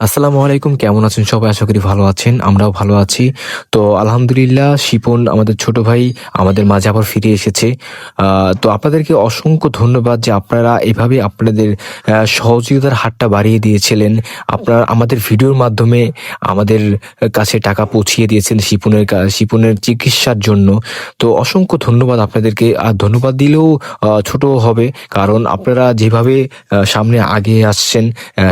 আসসালামু আলাইকুম, কেমন আছেন সবাই? আশা করি ভালো আছেন, আমরাও ভালো আছি। তো আলহামদুলিল্লাহ, শিপন আমাদের ছোট ভাই আমাদের মাঝে আবার ফিরে এসেছে। তো আপনাদেরকে অসংখ্য ধন্যবাদ যে আপনারা এভাবে আপনাদের সহযোগিতার হাতটা বাড়িয়ে দিয়েছিলেন। আপনারা আমাদের ভিডিওর মাধ্যমে আমাদের কাছে টাকা পৌঁছিয়ে দিয়েছেন শিপনের শিপনের চিকিৎসার জন্য। তো অসংখ্য ধন্যবাদ আপনাদেরকে। আর ধন্যবাদ দিলেও ছোট হবে, কারণ আপনারা যেভাবে সামনে আগে আসছেন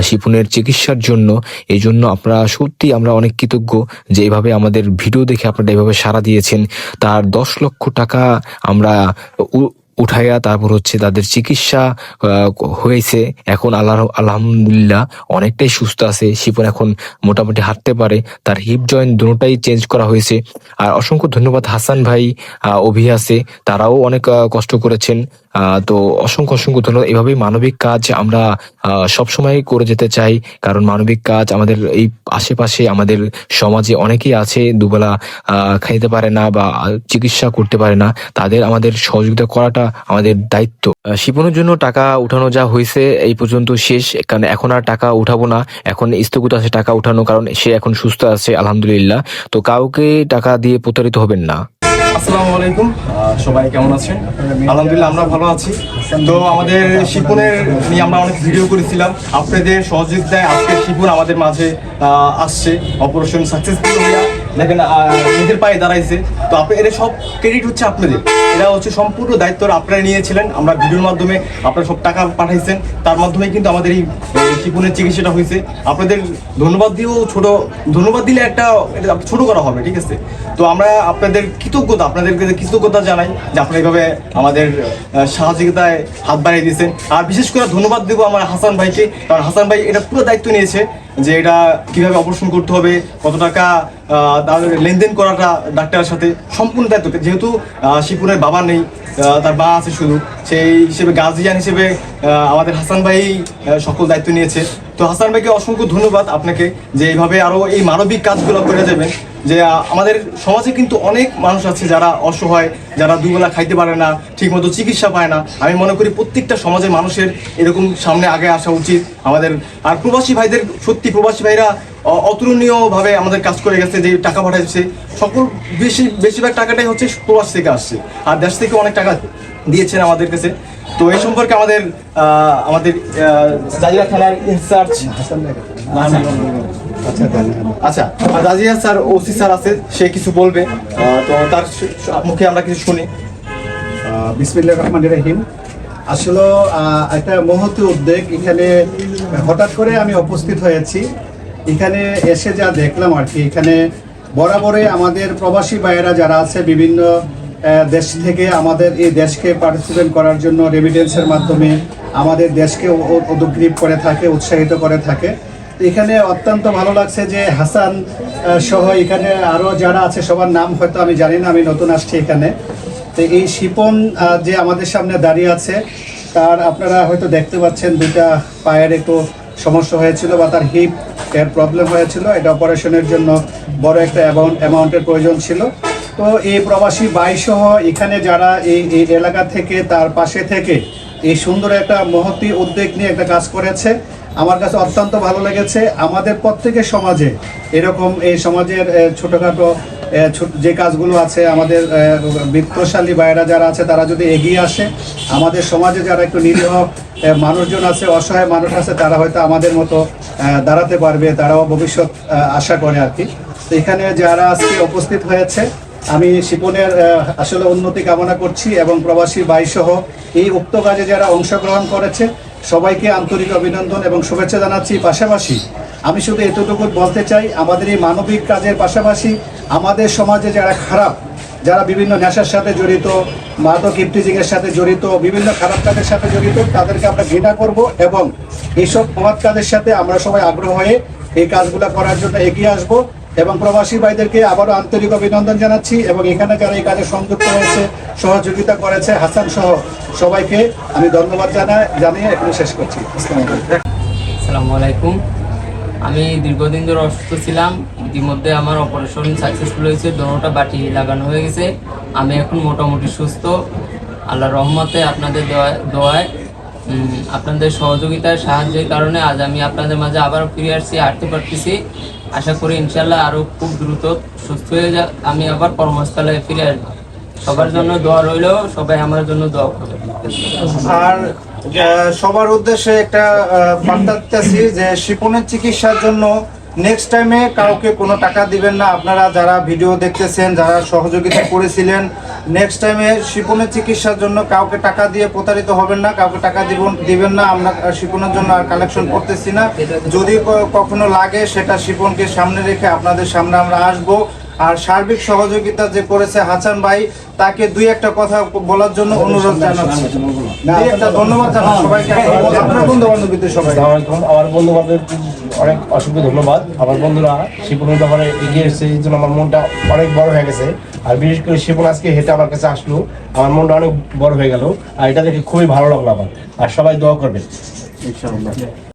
শিপনের চিকিৎসার জন্য এই জন্য আপনারা সত্যি আমরা অনেক কৃতজ্ঞ যে এভাবে আমাদের ভিডিও দেখে আপনারা এভাবে সাড়া দিয়েছেন। তার দশ লক্ষ টাকা আমরা উঠাইয়া তারপর হচ্ছে তাদের চিকিৎসা হয়েছে। এখন আল্লাহ আলহামদুলিল্লাহ অনেকটাই সুস্থ আছে। শিপন এখন মোটামুটি হাঁটতে পারে। তার হিপ জয়েন্ট দুটোটাই চেঞ্জ করা হয়েছে। আর অসংখ্য ধন্যবাদ হাসান ভাই আহ, অভি আছে। তারাও অনেক কষ্ট করেছেন। তো অসংখ্য অসংখ্য ধন্যবাদ। এভাবেই মানবিক কাজ আমরা সব সময় করে যেতে চাই, কারণ মানবিক কাজ আমাদের এই আশেপাশে, আমাদের সমাজে অনেকেই আছে, দুবেলা খাইতে পারে না বা চিকিৎসা করতে পারে না। তাদের আমাদের সহযোগিতা করাটা আমাদের দায়িত্ব। শিপনের জন্য টাকা উঠানো যা হয়েছে, এই পর্যন্ত শেষ, কারণ এখন আর টাকা উঠাবো না। এখন স্থগিত আছে টাকা উঠানো, কারণ সে এখন সুস্থ আছে, আলহামদুলিল্লাহ। তো কাউকে টাকা দিয়ে প্রতারিত হবেন না। আসসালামু আলাইকুম সবাই কেমন আছেন? আলহামদুলিল্লাহ, আমরা ভালো আছি। তো আমাদের শিপনের নিয়ে আমরা অনেক ভিডিও করেছিলাম। আপনাদের সহযোগিতায় আজকে শিপুন আমাদের মাঝে আসছে। অপারেশন সাকসেসফুল হইয়া দেখেন নিজের পায়ে দাঁড়াইছে। তো আপনি এর সব ক্রেডিট হচ্ছে আপনাদের এটা হচ্ছে সম্পূর্ণ দায়িত্ব আপনারা নিয়েছিলেন। আমরা ভিডিওর মাধ্যমে আপনারা সব টাকা পাঠাইছেন। তার মাধ্যমে কিন্তু আমাদের এই শিপুনের চিকিৎসাটা হয়েছে। আপনাদের ধন্যবাদ দিয়েও ছোট ধন্যবাদ দিলে একটা এটা ছোট করা হবে, ঠিক আছে? তো আমরা আপনাদের কৃতজ্ঞতা আপনাদেরকে কৃতজ্ঞতা জানাই যে আপনারা এইভাবে আমাদের সহযোগিতায় হাত বাড়িয়ে দিয়েছেন। আর বিশেষ করে ধন্যবাদ দেবো আমার হাসান ভাইকে। কারণ হাসান ভাই এটা পুরো দায়িত্ব নিয়েছে যে এটা কীভাবে অপারেশন করতে হবে, কত টাকা তার লেনদেন করাটা ডাক্তারের সাথে সম্পূর্ণ দায়িত্ব। যেহেতু শিপুরের বাবা নেই তার বা আছে শুধু, সেই হিসেবে গার্জিয়ান হিসেবে আমাদের হাসান ভাই সকল দায়িত্ব নিয়েছে। তো হাসান ভাইকে অসংখ্য ধন্যবাদ আপনাকে যে এইভাবে আরও এই মানবিক কাজগুলো করে যাবেন, যে আমাদের সমাজে কিন্তু অনেক মানুষ আছে যারা অসহায়, যারা দুবেলা খাইতে পারে না, ঠিকমতো চিকিৎসা পায় না। আমি মনে করি প্রত্যেকটা সমাজের মানুষের এরকম সামনে আগে আসা উচিত। আমাদের আর প্রবাসী ভাইদের, সত্যি প্রবাসী ভাইরা অতুলনীয়ভাবে আমাদের কাজ করে গেছে, যে টাকা পাঠাচ্ছে। সকল বেশি বেশিরভাগ টাকাটাই হচ্ছে প্রবাস থেকে আসছে। আর দেশ থেকে অনেক টাকা দিয়েছেন আমাদের কাছে। তো এই সম্পর্কে আমাদের আমাদের জাজিরা থানার ইনচার্জ আচ্ছা রাজিয়া স্যার, ওসি স্যার আছে, সে কিছু বলবে। তো তার মুখে আমরা কিছু শুনি। বিসমিল্লাহ রহমান রহিম। আসলে একটা মহতি উদ্যোগ। এখানে হঠাৎ করে আমি উপস্থিত হয়েছি। এখানে এসে যা দেখলাম আর কি, এখানে বরাবরই আমাদের প্রবাসী ভাইয়েরা যারা আছে বিভিন্ন দেশ থেকে আমাদের এই দেশকে পার্টিসিপেট করার জন্য রেমিডেন্সের মাধ্যমে আমাদের দেশকে উদ্গ্রীব করে থাকে, উৎসাহিত করে থাকে। এখানে অত্যন্ত ভালো লাগছে যে হাসান সহ এখানে আরও যারা আছে, সবার নাম হয়তো আমি জানি না, আমি নতুন আসছি এখানে। তো এই শিপন যে আমাদের সামনে দাঁড়িয়ে আছে, তার আপনারা হয়তো দেখতে পাচ্ছেন দুইটা পায়ের একটু সমস্যা হয়েছিল বা তার হিপ এর প্রবলেম হয়েছিল। এটা অপারেশনের জন্য বড় একটা অ্যামাউন্ট অ্যামাউন্টের প্রয়োজন ছিল। তো এই প্রবাসী বাইসহ এখানে যারা এই এই এলাকা থেকে, তার পাশে থেকে এই সুন্দর একটা মহতি উদ্যোগ নিয়ে একটা কাজ করেছে। আমার কাছে অত্যন্ত ভালো লেগেছে। আমাদের প্রত্যেকের সমাজে এরকম এই সমাজের ছোটোখাটো ছোট- যে কাজগুলো আছে, আমাদের বৃত্তশালী ভাইয়েরা যারা আছে, তারা যদি এগিয়ে আসে, আমাদের সমাজে যারা একটু নিরীহ মানুষজন আছে, অসহায় মানুষ আছে, তারা হয়তো আমাদের মতো দাঁড়াতে পারবে, তারাও ভবিষ্যৎ আশা করে আর কি। তো এখানে যারা আজকে উপস্থিত হয়েছে, আমি শিপনের আসলে উন্নতি কামনা করছি এবং প্রবাসী বাইসহ এই উক্ত কাজে যারা অংশগ্রহণ করেছে, সবাইকে আন্তরিক অভিনন্দন এবং শুভেচ্ছা জানাচ্ছি। পাশাপাশি আমি শুধু এতটুকু বলতে চাই, আমাদের এই মানবিক কাজের পাশাপাশি আমাদের সমাজে যারা খারাপ যারা বিভিন্ন নেশার সাথে জড়িত, মাদক ইফটিজিংয়ের সাথে জড়িত, বিভিন্ন খারাপ কাজের সাথে জড়িত, তাদেরকে আমরা ঘৃণা করব এবং এইসব মহৎ কাজের সাথে আমরা সবাই আগ্রহ হয়ে এই কাজগুলো করার জন্য এগিয়ে আসব এবং প্রবাসী ভাইদেরকে আবারও আন্তরিক অভিনন্দন জানাচ্ছি এবং এখানে যারা এই কাজে সংযুক্ত হয়েছে সহযোগিতা করেছে, হাসান সহ সবাইকে আমি ধন্যবাদ জানাই জানিয়ে এখানে শেষ করছি। আসসালামু আলাইকুম। আমি দীর্ঘদিন ধরে অসুস্থ ছিলাম। ইতিমধ্যে আমার অপারেশন সাকসেসফুল হয়েছে দোনোটা বাটি লাগানো হয়ে গেছে। আমি এখন মোটামুটি সুস্থ। আল্লাহ রহমতে আপনাদের দোয়ায় আপনাদের সহযোগিতার সাহায্যের কারণে আজ আমি আপনাদের মাঝে আবার ফিরে আসছি, হাঁটতে পারতেছি। আশা করি ইনশাল্লাহ আরও খুব দ্রুত সুস্থ হয়ে যা আমি আবার কর্মস্থলে ফিরে আসব। সবার জন্য দোয়া রইল, সবাই আমার জন্য দোয়া করবে। আর সবার উদ্দেশ্যে একটা বার্তা দিতেছি যে শিপনের চিকিৎসার জন্য নেক্সট টাইমে কাউকে কোনো টাকা দিবেন না। আপনারা যারা ভিডিও দেখতেছেন, যারা সহযোগিতা করেছিলেন নেক্সট টাইমে শিপনের চিকিৎসার জন্য কাউকে টাকা দিয়ে প্রতারিত হবেন না, কাউকে টাকা দিব দিবেন না। আমরা শিপনের জন্য আর কালেকশন করতেছি না। যদি কখনো লাগে, সেটা শিপনকে সামনে রেখে আপনাদের সামনে আমরা আসব। আর সার্বিক সহযোগিতা যে করেছে হাসান ভাই তাকে দুই একটা কথা বলার জন্য অনুরোধ জানাচ্ছি দুই একটা ধন্যবাদ জানাই সবাইকে আপনার বন্ধু বান্ধবীদের সবাই আমার বন্ধু বান্ধব অনেক অসংখ্য ধন্যবাদ আমার বন্ধুরা শিপনের ব্যাপারে এগিয়ে এসেছে এই জন্য আমার মনটা অনেক বড় হয়ে গেছে আর বিশেষ করে শিপন আজকে হেঁটে আমার কাছে আসলো আমার মনটা অনেক বড় হয়ে গেল আর এটা দেখে খুবই ভালো লাগল আমার আর সবাই দোয়া করবে